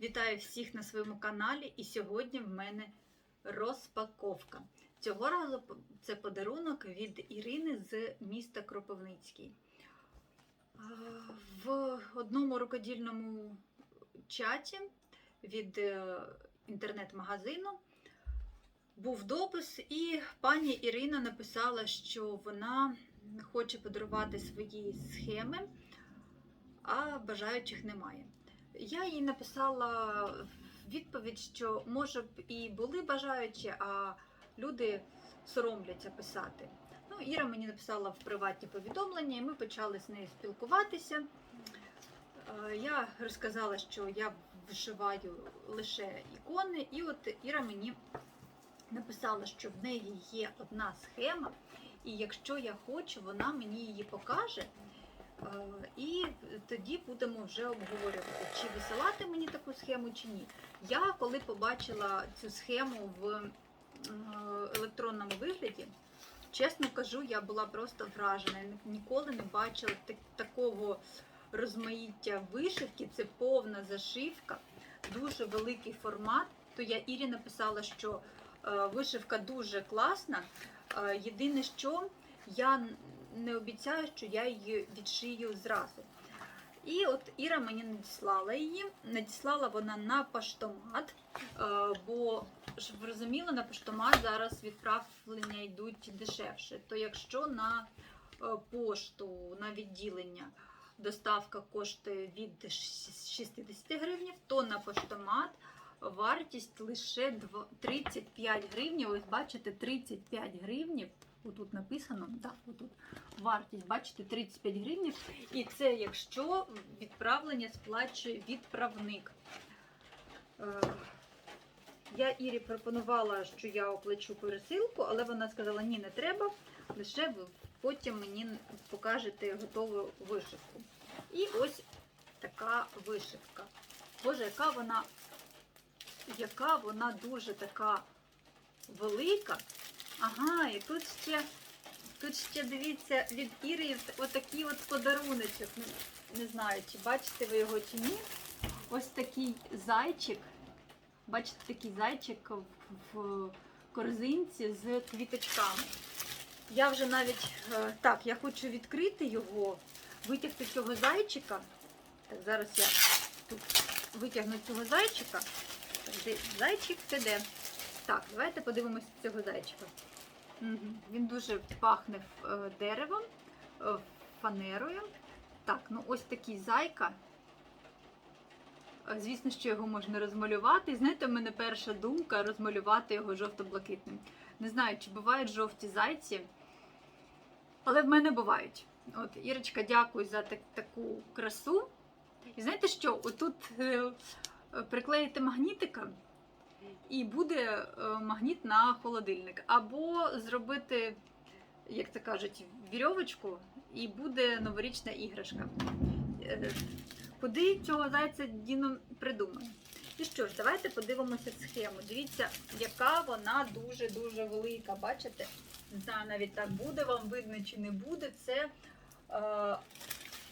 Вітаю всіх на своєму каналі, і сьогодні в мене розпаковка. Цього разу це подарунок від Ірини з міста Кропивницький. В одному рукодільному чаті від е, інтернет-магазину був допис, і пані Ірина написала, що вона хоче подарувати свої схеми, а бажаючих немає. Я їй написала відповідь, що може б і були бажаючі, а люди соромляться писати. Ну, Іра мені написала в приватні повідомлення, і ми почали з нею спілкуватися. Е, Я розказала, що я вишиваю лише ікони, і от Іра мені написала, що в неї є одна схема, і якщо я хочу, вона мені її покаже. Е, І тоді будемо вже обговорювати, чи висилати мені таку схему, чи ні. Я коли побачила цю схему в е, електронному вигляді, чесно кажу, я була просто вражена. Ніколи не бачила такого розмаїття вишивки. Це повна зашивка, дуже великий формат. То я Ірі написала, що е, вишивка дуже класна. Е, Єдине, що я не обіцяю, що я її відшию зразу. І от Іра мені надіслала її. Надіслала вона на поштомат, е, бо щоб ви розуміли, на поштомат зараз відправлення йдуть дешевше. То якщо на е, пошту, на відділення доставка коштує від 60 гривень, то на поштомат вартість лише дв- 35 гривень. Ось бачите, 35 гривень. Отут написано, так, отут вартість, бачите, 35 гривень. І це якщо відправлення сплачує відправник. Е, Я Ірі пропонувала, що я оплачу пересилку, але вона сказала, ні, не треба, лише ви потім мені покажете готову вишивку. І ось така вишивка. Боже, яка вона, яка вона дуже така велика. Ага, і тут ще, тут ще дивіться від Іри отакий от подаруночок. Не знаю, чи бачите ви його чи ні. Ось такий зайчик. Бачите, такий зайчик в, в корзинці з квіточками. Я вже навіть е, так, я хочу відкрити його, витягти цього зайчика. Так, зараз я тут витягну цього зайчика. Зайчик це де? Так, давайте подивимося цього зайчика. Він дуже пахне е, деревом, е, фанерою. Так, ну ось такий зайка. Е, Звісно, що його можна розмалювати. І знаєте, в мене перша думка розмалювати його жовто-блакитним. Не знаю, чи бувають жовті зайці, але в мене бувають. От, Ірочка, дякую за так- таку красу. І знаєте що? Отут приклеїти магнітика, і буде е, магніт на холодильник. Або зробити, як це кажуть, вірьовочку, і буде новорічна іграшка. Е, Куди цього зайця Діно придумає? І що ж, давайте подивимося схему. Дивіться, яка вона дуже-дуже велика. Бачите? Не знаю, навіть так буде вам видно чи не буде. Це е,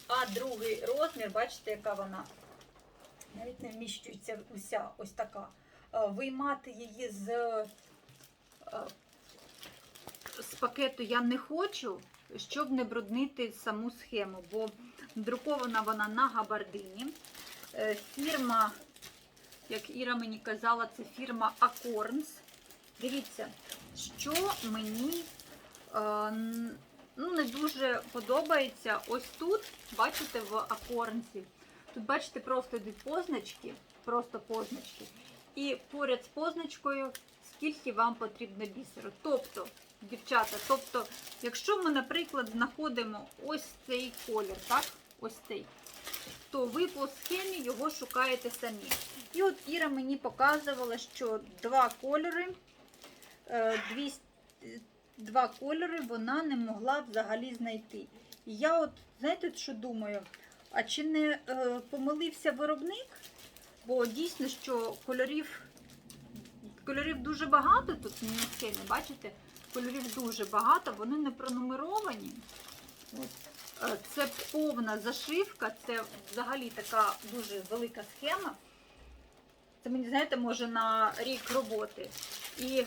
а другий розмір, бачите, яка вона навіть не вміщується уся ось така. Е, Виймати її з, е, з пакету я не хочу, щоб не бруднити саму схему, бо друкована вона на габардині. Е, Фірма, як Іра мені казала, це фірма Acorns. Дивіться, що мені ну, не дуже подобається. Ось тут, бачите, в Акорнсі. Тут, бачите, просто йдуть позначки, просто позначки. І поряд з позначкою, скільки вам потрібно бісеру. Тобто, дівчата, тобто, якщо ми, наприклад, знаходимо ось цей колір, так? Ось цей, то ви по схемі його шукаєте самі. І от Іра мені показувала, що два кольори, е, дві, два кольори вона не могла взагалі знайти. І я от, знаєте, що думаю? А чи не е, помилився виробник? Бо дійсно, що кольорів, кольорів дуже багато тут на схемі, бачите? Кольорів дуже багато, вони не пронумеровані. Е, Це повна зашивка, це взагалі така дуже велика схема. Це мені, знаєте, може на рік роботи. І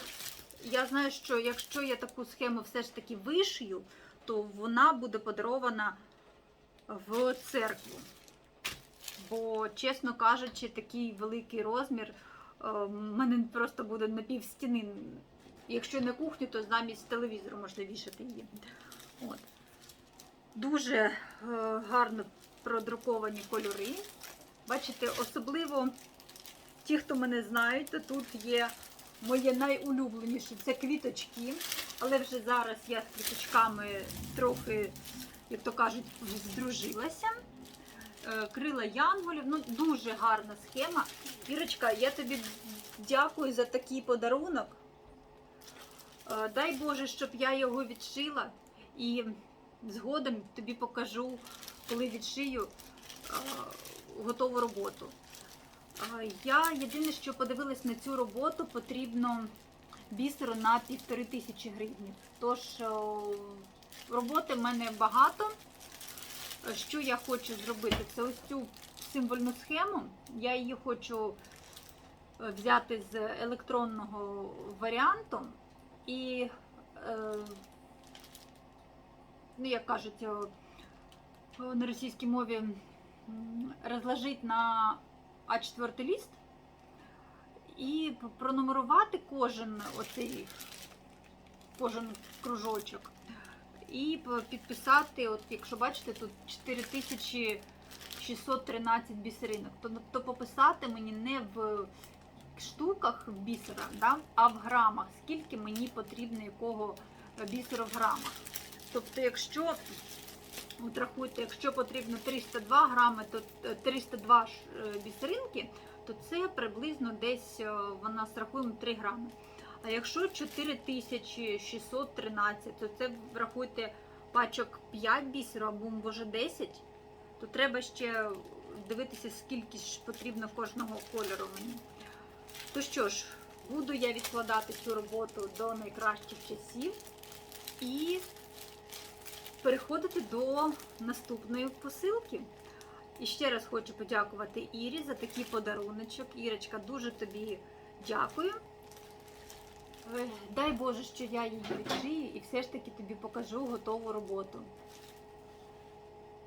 я знаю, що якщо я таку схему все ж таки вишию, то вона буде подарована в церкву. Бо, чесно кажучи, такий великий розмір е, в мене просто буде на пів стіни. Якщо на кухню, то замість телевізору можна вішати її. От. Дуже е, гарно продруковані кольори. Бачите, особливо ті, хто мене знають, то тут є моє найулюбленіше це квіточки. Але вже зараз я з квіточками трохи, як то кажуть, здружилася. Е, Крила янголів, ну дуже гарна схема. Ірочка, я тобі дякую за такий подарунок. Е, Дай Боже, щоб я його відшила і згодом тобі покажу, коли відшию е, готову роботу. Я єдине, що подивилась на цю роботу, потрібно бісеру на півтори тисячі гривень. Тож роботи в мене багато. Що я хочу зробити? Це ось цю символьну схему. Я її хочу е, взяти з електронного варіанту і, е, ну, як кажуть, е, на російській мові розложити на А4 ліст і пронумерувати кожен оцей кожен кружочок. І підписати, от якщо бачите, тут 4613 бісеринок, то, пописати мені не в штуках бісера, да, а в грамах, скільки мені потрібно якого бісеру в грамах. Тобто, якщо от рахуйте, якщо потрібно 302 грами, то е, 302 е, бісеринки, то це приблизно десь е, вона з рахуємо 3 грами. А якщо 4613, то це врахуйте пачок 5 бісеру або може 10, то треба ще дивитися, скільки ж потрібно кожного кольору мені. То що ж, буду я відкладати цю роботу до найкращих часів і переходити до наступної посилки. І ще раз хочу подякувати Ірі за такий подаруночок. Ірочка, дуже тобі дякую. Дай Боже, що я її відшию і все ж таки тобі покажу готову роботу.